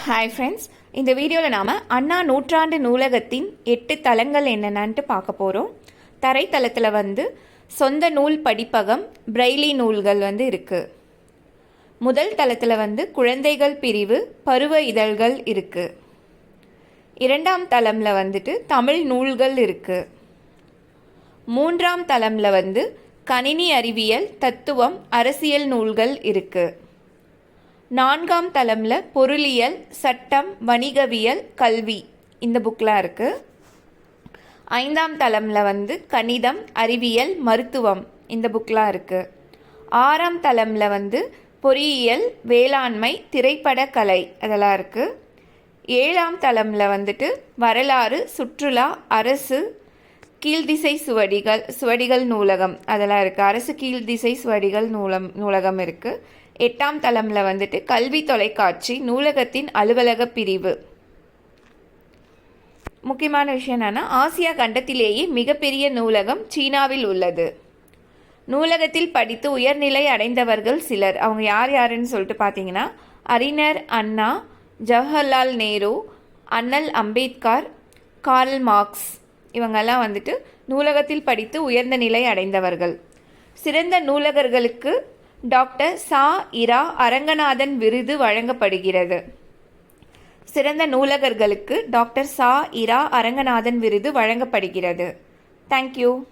Hi friends இந்த வீடியோவில் நாம் அண்ணா நூற்றாண்டு நூலகத்தின் எட்டு தலங்கள் என்னென்னன்ட்டு பார்க்க போகிறோம் தரைத்தளத்தில் வந்து சொந்த நூல் படிப்பகம் பிரெய்லி நூல்கள் வந்து இருக்குது முதல் தளத்தில் வந்து குழந்தைகள் பிரிவு பருவ இதழ்கள் இருக்குது இரண்டாம் தளமில் வந்துட்டு தமிழ் நூல்கள் இருக்குது மூன்றாம் தளமில் வந்து கணினி அறிவியல் தத்துவம் அரசியல் நூல்கள் இருக்குது நான்காம் தளமில் பொருளியல் சட்டம் வணிகவியல் கல்வி இந்த புக்கெலாம் இருக்குது ஐந்தாம் தளமில் வந்து கணிதம் அறிவியல் மருத்துவம் இந்த புக்கெலாம் இருக்குது ஆறாம் தளமில் வந்து பொறியியல் வேளாண்மை திரைப்பட கலை அதெல்லாம் இருக்குது ஏழாம் தளமில் வந்துட்டு வரலாறு சுற்றுலா அரசு கீழ்திசை சுவடிகள் சுவடிகள் நூலகம் அதெல்லாம் இருக்குது அரசு கீழ்திசை சுவடிகள் நூலம் நூலகம் இருக்குது எட்டாம் தளமில் வந்துட்டு கல்வி தொலைக்காட்சி நூலகத்தின் அலுவலக பிரிவு. முக்கியமான விஷயம் என்னென்னா ஆசியா கண்டத்திலேயே மிகப்பெரிய நூலகம் சீனாவில் உள்ளது. நூலகத்தில் படித்து உயர்நிலை அடைந்தவர்கள் சிலர். அவங்க யார் யாருன்னு சொல்லிட்டு பார்த்தீங்கன்னா அறிஞர் அண்ணா ஜவஹர்லால் நேரு அண்ணல் அம்பேத்கர் கார்ல் மார்க்ஸ். இவங்கெல்லாம் வந்துட்டு நூலகத்தில் படித்து உயர்ந்த நிலை அடைந்தவர்கள். சிறந்த நூலகர்களுக்கு டாக்டர் சா இரா அரங்கநாதன் விருது வழங்கப்படுகிறது. சிறந்த நூலகர்களுக்கு டாக்டர் சா இரா அரங்கநாதன் விருது வழங்கப்படுகிறது. தேங்க்யூ